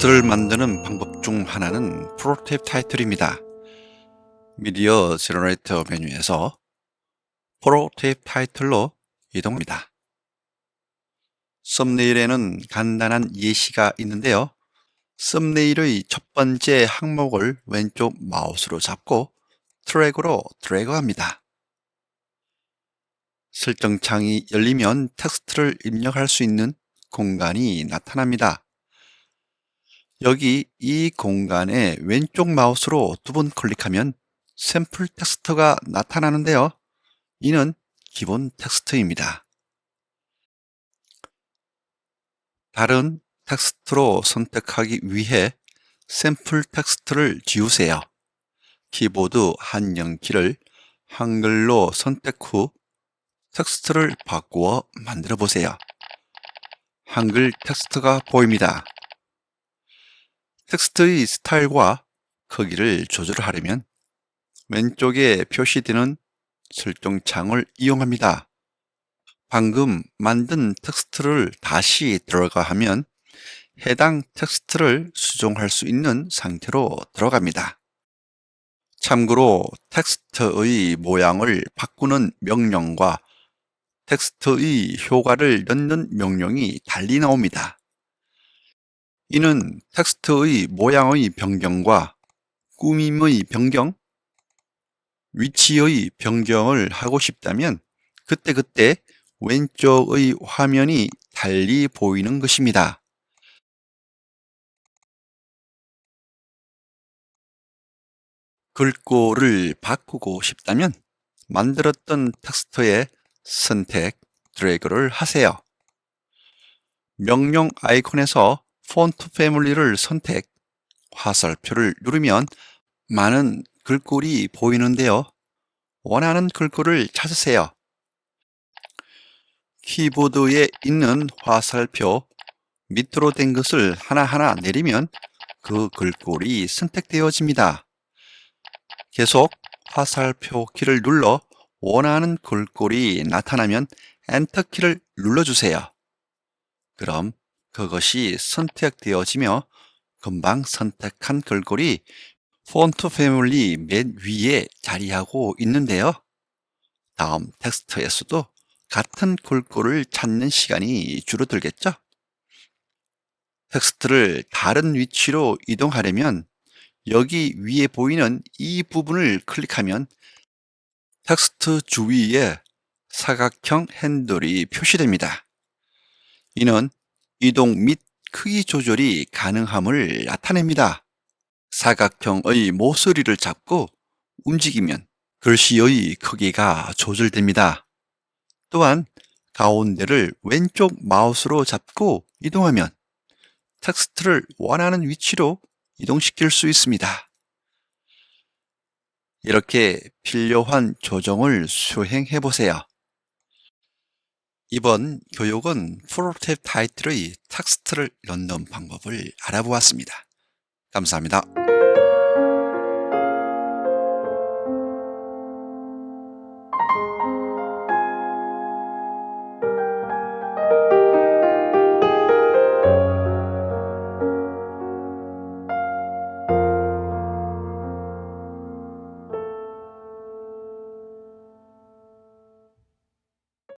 텍스트를 만드는 방법 중 하나는 프로테이프 타이틀입니다. 미디어 제너레이터 메뉴에서 프로테이프 타이틀로 이동합니다. 썸네일에는 간단한 예시가 있는데요. 썸네일의 첫 번째 항목을 왼쪽 마우스로 잡고 트랙으로 드래그합니다. 설정창이 열리면 텍스트를 입력할 수 있는 공간이 나타납니다. 여기 이 공간에 왼쪽 마우스로 두 번 클릭하면 샘플 텍스트가 나타나는데요. 이는 기본 텍스트입니다. 다른 텍스트로 선택하기 위해 샘플 텍스트를 지우세요. 키보드 한영키를 한글로 선택 후 텍스트를 바꾸어 만들어 보세요. 한글 텍스트가 보입니다. 텍스트의 스타일과 크기를 조절하려면 왼쪽에 표시되는 설정창을 이용합니다. 방금 만든 텍스트를 다시 들어가 하면 해당 텍스트를 수정할 수 있는 상태로 들어갑니다. 참고로 텍스트의 모양을 바꾸는 명령과 텍스트의 효과를 넣는 명령이 달리 나옵니다. 이는 텍스트의 모양의 변경과 꾸밈의 변경, 위치의 변경을 하고 싶다면 그때그때 왼쪽의 화면이 달리 보이는 것입니다. 글꼴을 바꾸고 싶다면 만들었던 텍스트에 선택, 드래그를 하세요. 명령 아이콘에서 폰트 패밀리를 선택, 화살표를 누르면 많은 글꼴이 보이는데요. 원하는 글꼴을 찾으세요. 키보드에 있는 화살표 밑으로 된 것을 하나하나 내리면 그 글꼴이 선택되어집니다. 계속 화살표 키를 눌러 원하는 글꼴이 나타나면 엔터 키를 눌러주세요. 그럼 그것이 선택되어지며 금방 선택한 글꼴이 폰트 패밀리 맨 위에 자리하고 있는데요. 다음 텍스트에서도 같은 글꼴을 찾는 시간이 줄어들겠죠? 텍스트를 다른 위치로 이동하려면 여기 위에 보이는 이 부분을 클릭하면 텍스트 주위에 사각형 핸들이 표시됩니다. 이는 이동 및 크기 조절이 가능함을 나타냅니다. 사각형의 모서리를 잡고 움직이면 글씨의 크기가 조절됩니다. 또한 가운데를 왼쪽 마우스로 잡고 이동하면 텍스트를 원하는 위치로 이동시킬 수 있습니다. 이렇게 필요한 조정을 수행해 보세요. 이번 교육은 프로테이프 타이틀의 텍스트를 넣는 방법을 알아보았습니다. 감사합니다.